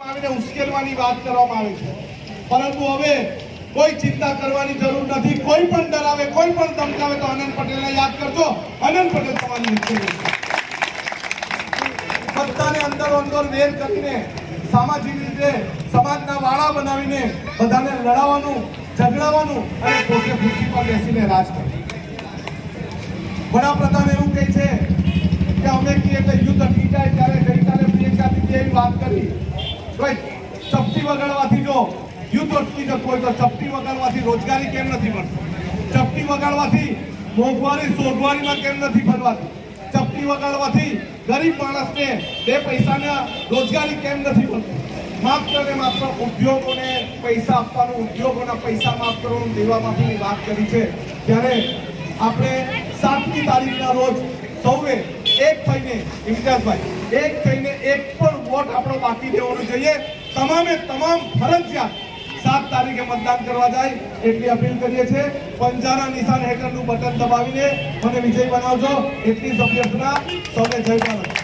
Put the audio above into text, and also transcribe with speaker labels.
Speaker 1: વાત કરવામાં આવે છે. પરંતુ હવે કોઈ ચિંતા કરવાની જરૂર નથી. કોઈ પણ ડરાવે, કોઈ પણ ધમકાવે તો આનંદ પટેલને યાદ કરજો. આનંદ પટેલ તમારી બધાને અંદર અંદર વેર કરીને સામાજિક રીતે સમાજના વાળા બનાવીને બધાને લડાવવાનું, ઝઘડાવવાનું અને પોતે ખુરશી પર બેસીને રાજ કરવું વડાપ્રધાન એવું કહે છે કે અમે કહીએ કે યુદ્ધ અટકી જાય ત્યારે ગઈકાલે પ્રિયંકા એવી વાત કરી. ચપટી વગાડવાથી જો યુદ્ધ અટકી જતું હોય તો ચપટી વગાડવાથી રોજગારી કેમ નથી મળતી? ચપટી વગાડવાથી મોંઘવારી, સોગવારીમાં કેમ નથી ફરવાતી? ચપટી વગાડવાથી ગરીબ માણસને બે પૈસાના રોજગારી કેમ નથી મળતી? માત્ર ને, માત્ર ઉદ્યોગોને પૈસા આપવાનું, ઉદ્યોગોના પૈસા માફ કરવાનું દેવા માફીની વાત કરી છે. ત્યારે આપણે સાતમી તારીખના રોજ સૌએ એક થઈને, ઇમ્તિયાઝભાઈ, એક થઈને એક પણ વોટ આપણો બાકી દેવાનો જોઈએ. તમામે તમામ ફરજિયાત સાત તારીખે મતદાન કરવા જાય એટલી અપીલ કરીએ છીએ. પંજાના નિશાન હેઠળનું બટન દબાવીને મને વિજય બનાવજો. એટલી જ અભ્યર્થના સૌને જય ભારત.